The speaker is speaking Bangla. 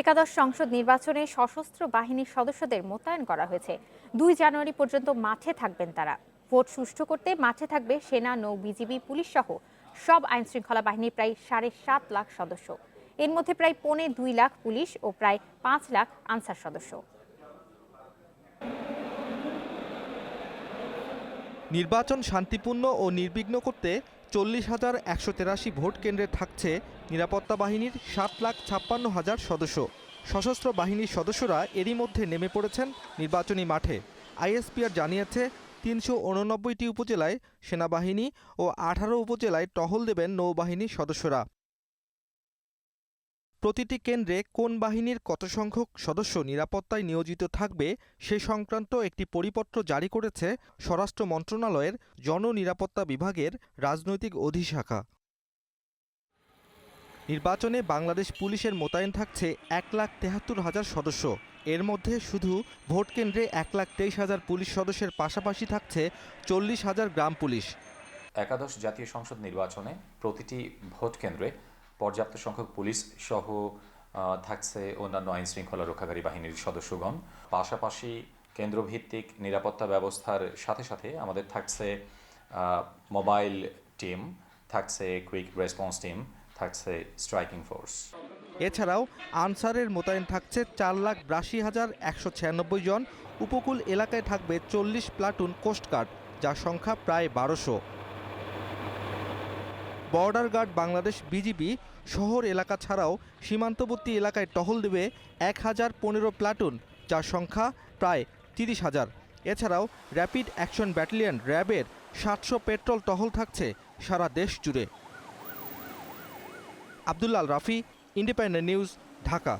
একাদশ সংসদ নির্বাচনে সশস্ত্র বাহিনীর সদস্যদের মোতায়েন করা হয়েছে। দুই জানুয়ারি পর্যন্ত মাঠে থাকবেন তারা। ভোট সুষ্ঠু করতে মাঠে থাকবে সেনা, নৌ, বিজিবি, পুলিশ সহ সব আইনশৃঙ্খলা বাহিনীর প্রায় সাড়ে সাত লাখ সদস্য। এর মধ্যে প্রায় পৌনে দুই লাখ পুলিশ ও প্রায় পাঁচ লাখ আনসার সদস্য। নির্বাচন শান্তিপূর্ণ ও নির্বিঘ্ন করতে চল্লিশ হাজার একশো তেরাশি ভোট কেন্দ্রে থাকছে নিরাপত্তা বাহিনীর সাত লাখ ছাপ্পান্ন হাজার সদস্য। সশস্ত্র বাহিনীর সদস্যরা এরই মধ্যে নেমে পড়েছেন নির্বাচনী মাঠে। আইএসপিআর জানিয়েছে, তিনশো উননব্বইটি উপজেলায় সেনাবাহিনী ও আঠারো উপজেলায় টহল দেবেন নৌবাহিনীর সদস্যরা। প্রতিটি কেন্দ্রে কোন বাহিনীর কত সংখ্যক সদস্য নিরাপত্তায় নিয়োজিত থাকবে সে সংক্রান্ত একটি পরিপত্র জারি করেছে স্বরাষ্ট্র মন্ত্রণালয়ের জননিরাপত্তা বিভাগের রাজনৈতিক অধিশাখা। নির্বাচনে বাংলাদেশ পুলিশের মোতায়েন থাকছে এক লাখ তেহাত্তর হাজার সদস্য। এর মধ্যে শুধু ভোট কেন্দ্রে এক লাখ তেইশ হাজার পুলিশ সদস্যের পাশাপাশি থাকছে চল্লিশ হাজার গ্রাম পুলিশ। একাদশ জাতীয় সংসদ নির্বাচনে প্রতিটি ভোট কেন্দ্রে পর্যাপ্ত সংখ্যক পুলিশ সহ থাকছে অন্যান্য আইন শৃঙ্খলা রক্ষাকারী বাহিনীর সদস্যগণ। পাশাপাশি কেন্দ্রভিত্তিক নিরাপত্তা ব্যবস্থার সাথে সাথে আমাদের থাকছে মোবাইল টিম, থাকছে কুইক রেসপন্স টিম, থাকছে স্ট্রাইকিং ফোর্স। এছাড়াও আনসারের মোতায়েন থাকছে চার লাখ বিরাশি হাজার একশো ছিয়ানব্বই জন। উপকূল এলাকায় থাকবে চল্লিশ প্লাটুন কোস্টগার্ড যার সংখ্যা প্রায় বারোশো। বর্ডার গার্ড বাংলাদেশ বিজিবি শহর এলাকা ছাড়াও সীমান্তবর্তী এলাকায় টহল দেবে এক হাজার পনেরো প্লাটুন, যার সংখ্যা প্রায় তিরিশ হাজার। এছাড়াও র্যাপিড অ্যাকশন ব্যাটালিয়ন র্যাবের সাতশো পেট্রোল টহল থাকছে সারা দেশ জুড়ে। Abdullah Al Rafi, Independent News, Dhaka.